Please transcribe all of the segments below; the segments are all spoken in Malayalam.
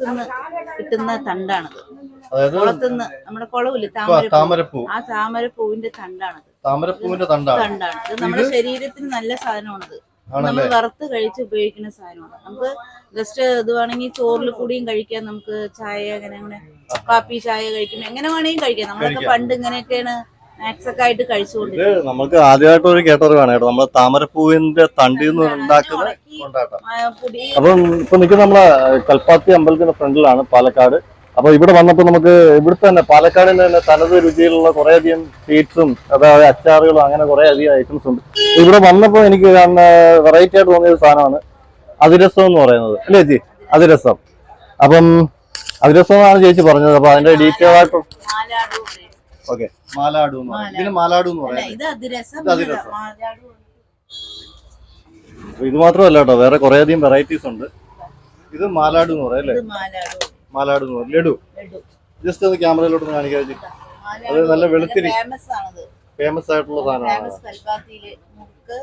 കുളത്തുനിന്ന് കിട്ടുന്ന തണ്ടാണത്. കുളത്തുനിന്ന് നമ്മുടെ കുളവില്ലേ താമര താമരപ്പൂ. ആ താമരപ്പൂവിന്റെ തണ്ടാണത്. താമരപ്പൂവിന്റെ തണ്ടാണ്. തണ്ടാണ്. ഇത് നമ്മുടെ ശരീരത്തിന് നല്ല സാധനമാണത്. നമ്മൾ വറുത്ത് കഴിച്ച് ഉപയോഗിക്കുന്ന സാധനമാണ്. നമുക്ക് ജസ്റ്റ് ഇത് വേണമെങ്കിൽ ചോറിൽ കൂടിയും കഴിക്കാം. നമുക്ക് ചായ അങ്ങനെ അങ്ങനെ കാപ്പി ചായ കഴിക്കും. എങ്ങനെ വേണമെങ്കിലും കഴിക്കാം. നമ്മളൊക്കെ പണ്ട് ഇങ്ങനെയൊക്കെയാണ് ഇത് നമുക്ക് ആദ്യമായിട്ട് ഒരു കേട്ടറിവാണ് കേട്ടോ. നമ്മൾ താമരപ്പൂവിന്റെ തണ്ടിൽ നിന്ന് ഉണ്ടാക്കുന്ന കൊണ്ടാട്ടം. അപ്പം ഇപ്പൊ നിൽക്കുന്ന നമ്മളെ കൽപ്പാത്തി അമ്പലത്തിന്റെ ഫ്രണ്ടിലാണ് പാലക്കാട്. അപ്പൊ ഇവിടെ വന്നപ്പോ നമുക്ക് ഇവിടുത്തെ തന്നെ പാലക്കാടിന്റെ തന്നെ തനത് രുചിയിലുള്ള കുറെ അധികം സ്വീറ്റ്സും അതായത് അച്ചാറുകളും അങ്ങനെ കുറെ അധികം ഐറ്റംസ് ഉണ്ട്. ഇവിടെ വന്നപ്പോ എനിക്ക് വെറൈറ്റി ആയിട്ട് തോന്നിയ ഒരു സാധനമാണ് അതിരസം എന്ന് പറയുന്നത്. അല്ലേ ചേച്ചി? അതിരസം. അപ്പം അതിരസം എന്നാണ് ചേച്ചി പറഞ്ഞത്. അപ്പൊ അതിന്റെ ഡീറ്റെയിൽ ആയിട്ട്. ഓക്കെ. മാലാടു എന്ന് പറയും. ഇതിന് മാലാടു എന്ന് പറയാം. ഇത് അതിരസം ഇത് അതിരസം. മാലാടു ഇത് മാത്രമല്ല കേട്ടോ വേറെ കുറേയധികം വെറൈറ്റീസ് ഉണ്ട്. ഇത് മാലാടു എന്ന് പറയാം അല്ലേ? ഇത് മാലാടു മാലാടു എന്ന് പറയും. ലഡു. ലഡു. ജസ്റ്റ് ഒന്ന് ക്യാമറയിലോട്ട് ഒന്ന് കാണിക്കാൻ അത് നല്ല വെളുത്തിരി. ഫേമസ് ആണത്. ഫേമസ് ആയിട്ടുള്ള സാധനമാണ്. ഫേമസ് കൽപ്പാത്തിയിൽ മുക്ക്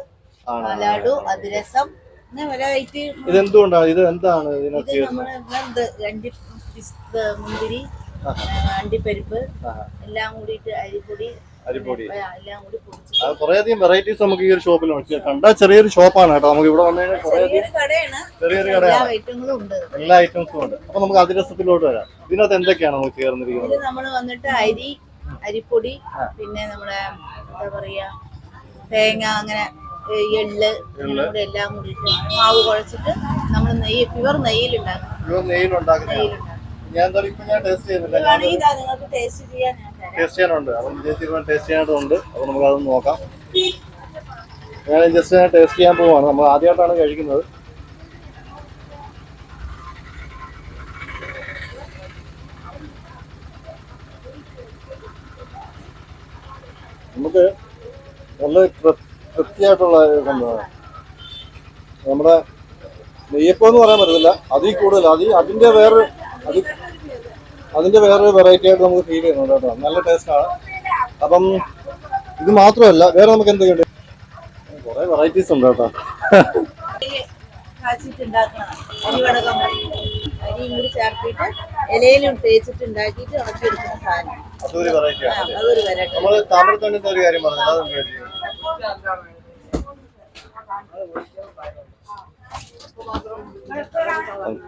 ആണ്. മാലാടു അതിരസം. പിന്നെ വെറൈറ്റി ഇത് എന്തുകൊണ്ടാണ് ഇത് എന്താണ് ഇത് ഇതിനകത്ത് ചേരുന്നത്? നമ്മൾ ഇത് അണ്ടി പിസ്ത മുന്തിരി അണ്ടിപ്പരിപ്പ്. എല്ലാം കൂടിയിട്ട് അരിപ്പൊടി അരിപ്പൊടി. കൂടി അത് കുറേയധികം വെറൈറ്റീസ് നമുക്ക് ഈ ഒരു ഷോപ്പിൽ കണ്ട ചെറിയൊരു ഷോപ്പാണ് കേട്ടോ. നമുക്ക് ഇവിടെ വന്നു കഴിഞ്ഞാൽ ചെറിയൊരു കടയാണ്. എല്ലാ ഐറ്റംസും ഉണ്ട്. അപ്പൊ നമുക്ക് അതിരസത്തിലോട്ട് വരാം. ഇതിനകത്ത് എന്തൊക്കെയാണ് നമുക്ക് ചേർന്നിരിക്കുന്നത്? നമ്മൾ വന്നിട്ട് അരി അരിപ്പൊടി പിന്നെ നമ്മുടെ എന്താ പറയാ തേങ്ങ അങ്ങനെ എള്ള് എല്ലാം കൂടിയിട്ട് മാവ് കുഴച്ചിട്ട് നമ്മൾ നെയ്യ് പ്യുവർ നെയ്യിലുണ്ടാക്കും നെയ്യിലുണ്ടാക്കണം ഞാൻ ഇപ്പൊ ഞാൻ ടേസ്റ്റ് ചെയ്യുന്നില്ല ടേസ്റ്റ് ചെയ്യാനുണ്ട്. അപ്പം ചേച്ചി ടേസ്റ്റ് ചെയ്യാനായിട്ടുണ്ട്. അപ്പൊ നമുക്ക് അതൊന്ന് നോക്കാം. ഞാൻ ജസ്റ്റ് ടേസ്റ്റ് ചെയ്യാൻ പോവാണ്. നമ്മൾ ആദ്യമായിട്ടാണ് കഴിക്കുന്നത്. നമുക്ക് നല്ല തൃപ്തിയായിട്ടുള്ള കൃത്യമായിട്ടുള്ള സംഭവമാണ്. നമ്മുടെ നെയ്യപ്പം എന്ന് പറയാൻ പറ്റത്തില്ല. അതിൽ കൂടുതൽ. അതിൽ അതിന്റെ വേറെ അത് അതിന്റെ വേറൊരു വെറൈറ്റി ആയിട്ട് നമുക്ക് ഫീൽ ചെയ്യുന്നുണ്ട് കേട്ടോ. നല്ല ടേസ്റ്റ് ആണ്. അപ്പം ഇത് മാത്രമല്ല വേറെ നമുക്ക് എന്തൊക്കെയുണ്ട്? കുറെ വെറൈറ്റീസ് ഉണ്ട് കേട്ടോ. ഇലയിലും തേച്ചിട്ട് ഉണ്ടാക്കിയിട്ട് ഉണക്കിയെടുക്കുന്ന സാധനം അതൊരു വെറൈറ്റി അതൊരു നമ്മൾ ഒരു കാര്യം അതൊന്നും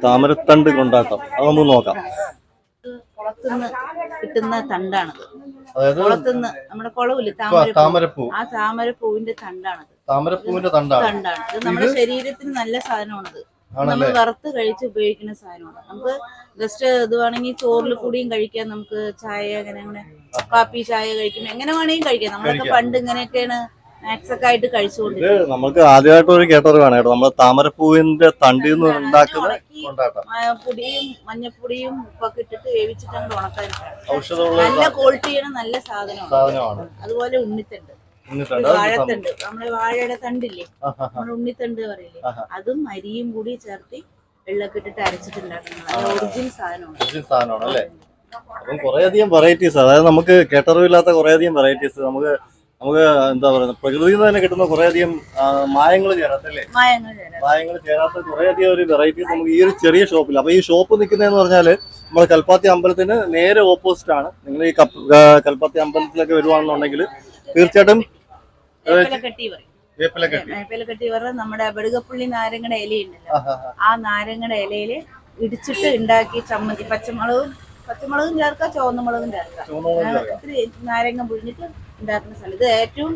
താമരത്തണ്ട് കൊണ്ടാട്ടം. അത് നമുക്ക് നോക്കാം. കുളത്തുനിന്ന് കിട്ടുന്ന തണ്ടാണത്. അതായത് കുളത്തുനിന്ന് നമ്മുടെ കുളവില്ലേ താമര താമരപ്പൂ. ആ താമരപ്പൂവിന്റെ തണ്ടാണ് തണ്ടാണത്. താമരപ്പൂവിന്റെ തണ്ടാണ്. തണ്ടാണ്. ഇത് നമ്മുടെ ശരീരത്തിന് നല്ല സാധനമാണത്. നമ്മൾ വറുത്ത് കഴിച്ച് ഉപയോഗിക്കുന്ന സാധനമാണ്. നമുക്ക് ജസ്റ്റ് ഇത് വേണമെങ്കിൽ ചോറിൽ കൂടിയും കഴിക്കാം. നമുക്ക് ചായ അങ്ങനെ അങ്ങനെ. കാപ്പി ചായ കഴിക്കും എങ്ങനെ വേണമെങ്കിലും കഴിക്കാം. നമ്മളൊക്കെ പണ്ട് ഇങ്ങനെയൊക്കെയാണ് ഇത് നമുക്ക് ആദ്യമായിട്ട് ഒരു കേട്ടറിവാണ് കേട്ടോ. നമ്മൾ താമരപ്പൂവിന്റെ തണ്ടിൽ നിന്ന് ഉണ്ടാക്കുന്ന കൊണ്ടാട്ടം. പൊടിയും മഞ്ഞപ്പൊടിയും ഉപ്പൊക്കെ ഇട്ടിട്ട് വേവിച്ചിട്ട് അങ്ങോട്ട് ഉണക്കാൻ നല്ല ക്വാളിറ്റിയാണ് നല്ല സാധനമാണ്. അതുപോലെ ഉണ്ണിത്തണ്ട്. വാഴത്തണ്ട്. നമ്മളെ വാഴയുടെ തണ്ടില്ലേ? ആഹാ. നമ്മൾ ഉണ്ണിത്തണ്ട് പറയില്ലേ. അതും അരിയും കൂടി ചേർത്തി വെള്ളമൊക്കെ ഇട്ടിട്ട് അരച്ചിട്ടുണ്ടാക്കുന്നത് ഒറിജിനൽ സാധനമാണ്. അപ്പം കുറേയധികം വെറൈറ്റീസ് അതായത് നമുക്ക് കേട്ടറിവില്ലാത്ത കുറേയധികം വെറൈറ്റീസ് നമുക്ക് നമുക്ക് എന്താ പറയുക പ്രകൃതിയിൽ നിന്ന് തന്നെ കിട്ടുന്ന കുറേയധികം മായങ്ങൾ ചേരാത്തല്ലേ? മായങ്ങൾ ചേരാം മായങ്ങൾ ചേരാത്ത കുറേയധികം ഒരു വെറൈറ്റീസ് നമുക്ക് ഈ ഒരു ചെറിയ ഷോപ്പിൽ അപ്പൊ ഈ ഷോപ്പ് നിൽക്കുന്നതെന്ന് പറഞ്ഞാൽ നമ്മുടെ കൽപ്പാത്തി അമ്പലത്തിന് നേരെ ഓപ്പോസിറ്റ് ആണ്. നിങ്ങൾ ഈ കൽപ്പാത്തി അമ്പലത്തിലൊക്കെ വരുവാണെന്നുണ്ടെങ്കിൽ തീർച്ചയായിട്ടും വേപ്പിലക്കട്ടി നമ്മുടെ വെടുകപ്പുള്ളി നാരങ്ങയുടെ ഇലയുണ്ടല്ലോ. ആ നാരങ്ങയുടെ ഇലയിൽ ഇടിച്ചിട്ട് ഉണ്ടാക്കി ചമ്മന്തി പച്ചമുളകും പച്ചമുളകും ചേർക്കാം ചുവന്ന മുളകും ചേർക്കാം. ഒത്തിരി നാരങ്ങ പുഴിഞ്ഞിട്ട് ഉണ്ടാക്കുന്ന സ്ഥലം ഇത് ഏറ്റവും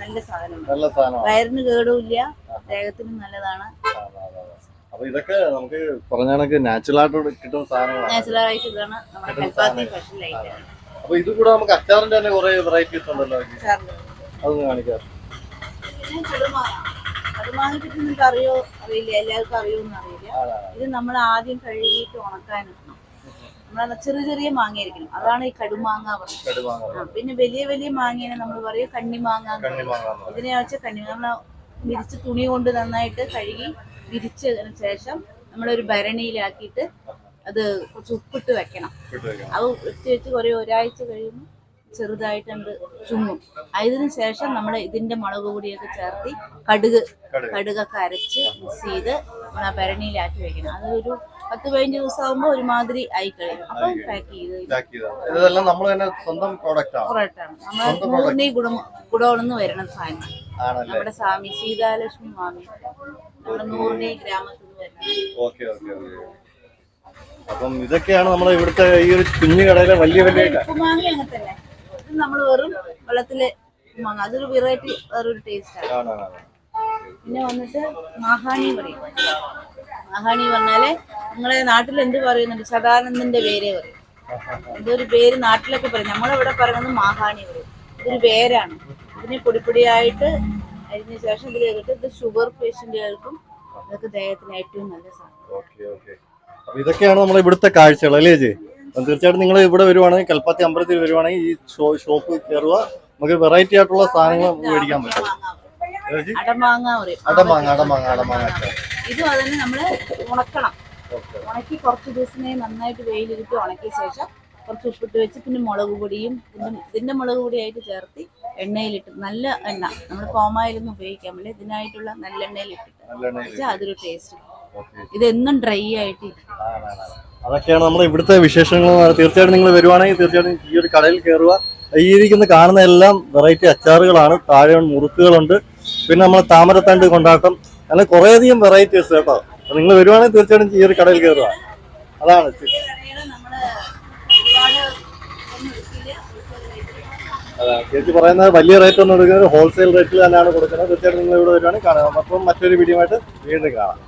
നല്ല സാധനമാണ്. വയറിന് കേടുമില്ല ദേഹത്തിനും നല്ലതാണ്. അപ്പൊ ഇതൊക്കെ നമുക്ക് പറഞ്ഞ കണക്ക് നാച്ചുറൽ ആയിട്ട് കിട്ടുന്ന സാധനങ്ങളാണ്. നാച്ചുറൽ ആയിട്ട് ഇതാണ് അപ്പൊ ഇത് കൂടെ നമുക്ക് അച്ചാറിന്റെ തന്നെ കുറെ വെറൈറ്റീസ് ഉണ്ടല്ലോ. അതൊന്ന് കാണിക്കാം. കടുമാങ്ങ അറിയോ അറിയില്ല എല്ലാവർക്കും അറിയോന്നറിയില്ല അറിയില്ല. ഇത് നമ്മൾ ആദ്യം കഴുകിയിട്ട് ഉണക്കാൻ നമ്മൾ ചെറിയ ചെറിയ മാങ്ങയായിരിക്കണം അതാണ് ഈ കടുമാങ്ങ പറയുന്നത് പിന്നെ വലിയ വലിയ മാങ്ങേനെ നമ്മൾ പറയും കണ്ണിമാങ്ങ ഇതിനെ വെച്ചാൽ കണ്ണി നമ്മൾ വിരിച്ച് തുണി കൊണ്ട് നന്നായിട്ട് കഴുകി വിരിച്ചതിന് ശേഷം നമ്മളൊരു ഭരണിയിലാക്കിയിട്ട് അത് കുറച്ച് ഉപ്പിട്ട് വെക്കണം. അത് വെച്ച് വെച്ച് കുറെ ഒരാഴ്ച കഴിയുമ്പോൾ ചെറുതായിട്ട് നമ്മൾ ചുങ്ങും അതിന് ശേഷം നമ്മൾ ഇതിന്റെ മുളക് പൊടിയൊക്കെ ചേർത്ത് കടുക്. കടുകൊക്കെ അരച്ച് മിക്സ് ചെയ്ത് നമ്മൾ ആ ഭരണിയിലാക്കി വെക്കണം. അതൊരു പത്ത് പതിനഞ്ച് ദിവസം ആകുമ്പോൾ ഒരുമാതിരി ആയി കഴിയും അപ്പൊ പാക്ക് ചെയ്ത് പാക്ക് ചെയ്തതാണ് ഇതെല്ലാം നമ്മൾ തന്നെ സ്വന്തം പ്രോഡക്റ്റ് ആണ്. നമ്മൾ ഗുണം വരുന്ന സാധനം നമ്മുടെ സ്വാമി സീതാലക്ഷ്മി സ്വാമി നമ്മുടെ നൂറിനെ ഗ്രാമത്തിൽ നിന്ന് അപ്പം ഇതൊക്കെയാണ് നമ്മുടെ ഇവിടുത്തെ ഈ ഒരു കുഞ്ഞു കടയിലെ വലിയ വലിയ ഉപ്പുമാങ്ങ അങ്ങനെ തന്നെ നമ്മൾ വെറും വെള്ളത്തിൽ ഉപ്പുമാങ്ങ. അതൊരു വെറൈറ്റി വേറൊരു ടേസ്റ്റ് ആണ്. പിന്നെ വന്നിട്ട് മഹാണി പറയും. മഹാണി പറഞ്ഞാൽ നിങ്ങളെ നാട്ടിൽ എന്ത് പറയുന്നുണ്ട്? സദാനന്ദന്റെ പേരെ പറയും. ഇതൊരു പേര് നാട്ടിലൊക്കെ പറയും. നമ്മളിവിടെ പറയുന്നത് മാഹാണി പറയും. ഇതൊരു പേരാണ്. ഇതിനെ പൊടിപ്പൊടിയായിട്ട് അതിന് ശേഷം ഇതിൽ കേട്ടിട്ട് ഇത് ഷുഗർ പേഷ്യന്റുകൾക്കും ഇതൊക്കെ ദേഹത്തിന് ഏറ്റവും നല്ല സാധനം. ഇതൊക്കെയാണ് നമ്മളെ ഇവിടുത്തെ കാഴ്ചകൾ അല്ലേ തീർച്ചയായിട്ടും നിങ്ങൾ ഇവിടെ വരുവാണെങ്കിൽ കൽപ്പാത്തി അമ്പലത്തിൽ വരുവാണെങ്കിൽ ഈ ഷോപ്പ് കയറുക. നമുക്ക് വെറൈറ്റി ആയിട്ടുള്ള സാധനങ്ങൾ മേടിക്കാൻ പറ്റും. അടമാങ്ങ പറയും അടമാങ്ങ അടമാങ്ങ അടമാങ്ങ. ഇതും അതന്നെ നമ്മൾ ഉണക്കണം. ഉണക്കി കുറച്ച് ദിവസമേ നന്നായിട്ട് വെയിലിരുത്തി ഉണക്കിയ ശേഷം കുറച്ച് ഉപ്പിട്ട് വെച്ച് പിന്നെ മുളക് പൊടിയും ഇതിന്റെ മുളക് പൊടിയായിട്ട് ചേർത്ത് എണ്ണയിലിട്ട് നല്ല എണ്ണ. നമ്മൾ കോമായിലൊന്നും ഉപയോഗിക്കാൻ പറ്റില്ല ഇതിനായിട്ടുള്ള നല്ല എണ്ണയിലിട്ടിട്ട് അതൊരു ടേസ്റ്റ് ഇത് ഇതെന്നും ഡ്രൈ ആയിട്ട്. അതൊക്കെയാണ് നമ്മുടെ ഇവിടുത്തെ വിശേഷങ്ങൾ തീർച്ചയായിട്ടും നിങ്ങൾ വരുവാണെങ്കിൽ തീർച്ചയായിട്ടും ഈ ഒരു കടയിൽ കയറുക ഈ ഇരിക്കുന്ന കാണുന്ന എല്ലാം വെറൈറ്റി അച്ചാറുകളാണ്. താഴെ മുറുക്കുകളുണ്ട്. പിന്നെ നമ്മൾ താമരത്തണ്ട് കൊണ്ടാട്ടം അങ്ങനെ കുറേയധികം വെറൈറ്റീസ് കേട്ടോ. നിങ്ങൾ വരുവാണെങ്കിൽ തീർച്ചയായിട്ടും ഈ ഒരു കടയിൽ കയറുക അതാണ് ചേച്ചി പറയുന്നത് വലിയ റേറ്റ് ഒന്നും എടുക്കുന്നത് ഹോൾസെയിൽ റേറ്റിൽ തന്നെയാണ് കൊടുക്കുന്നത്. തീർച്ചയായിട്ടും നിങ്ങൾ ഇവിടെ വരുവാണെങ്കിൽ കാണാം. അപ്പം മറ്റൊരു വീഡിയോ ആയിട്ട് വീണ്ടും കാണാം.